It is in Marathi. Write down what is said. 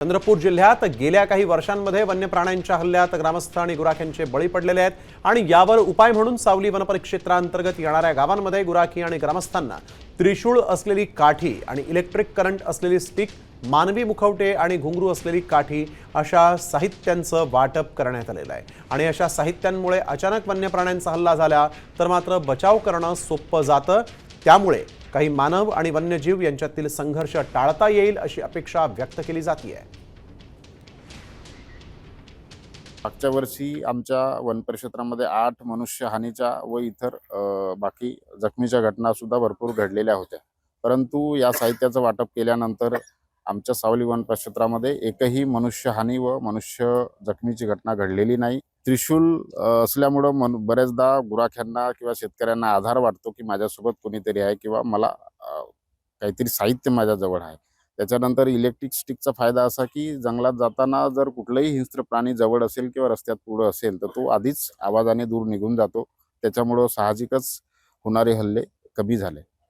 चंद्रपूर जिल्ह्यात गेल्या काही वर्षांमध्ये वन्य प्राण्यांच्या हल्ल्यात ग्रामस्थ आणि गुराख्यांचे बळी पडलेले आहेत आणि यावर उपाय म्हणून सावली वनपरिक्षेत्रांतर्गत येणाऱ्या गावांमध्ये गुराखी आणि ग्रामस्थांना त्रिशूळ असलेली काठी आणि इलेक्ट्रिक करंट असलेली स्टिक मानवी मुखवटे आणि घुंगरू असलेली काठी अशा साहित्यांचं वाटप करण्यात आलेलं आहे. आणि अशा साहित्यांमुळे अचानक वन्य प्राण्यांचा हल्ला झाला तर मात्र बचाव करणं सोपं जातं. त्यामुळे काही मानव आणि वन्यजीव यांच्यातील संघर्ष टाळता येईल अशी अपेक्षा व्यक्त केली जाते मागच्या वर्षी आमच्या वन परिक्षेत्रामध्ये आठ मनुष्य हानीच्या व इतर बाकी जखमीच्या घटना सुद्धा भरपूर घडलेल्या होत्या. परंतु या साहित्याचं वाटप केल्यानंतर आमच्या सावली वन परिक्षेत्रामध्ये एकही मनुष्य हानी व मनुष्य जखमीची घटना घडलेली नाही. त्रिशूल असल्यामुळं मन बऱ्याचदा गुराख्यांना किंवा शेतकऱ्यांना आधार वाटतो की माझ्यासोबत कोणीतरी आहे किंवा मला काहीतरी साहित्य माझ्याजवळ आहे. त्याच्यानंतर इलेक्ट्रिक स्टिकचा फायदा असा की जंगलात जाताना जर कुठलंही हिंस्त्र प्राणी जवळ असेल किंवा रस्त्यात पुढं असेल तर तो आधीच आवाजाने दूर निघून जातो. त्याच्यामुळं साहजिकच होणारे हल्ले कमी झाले.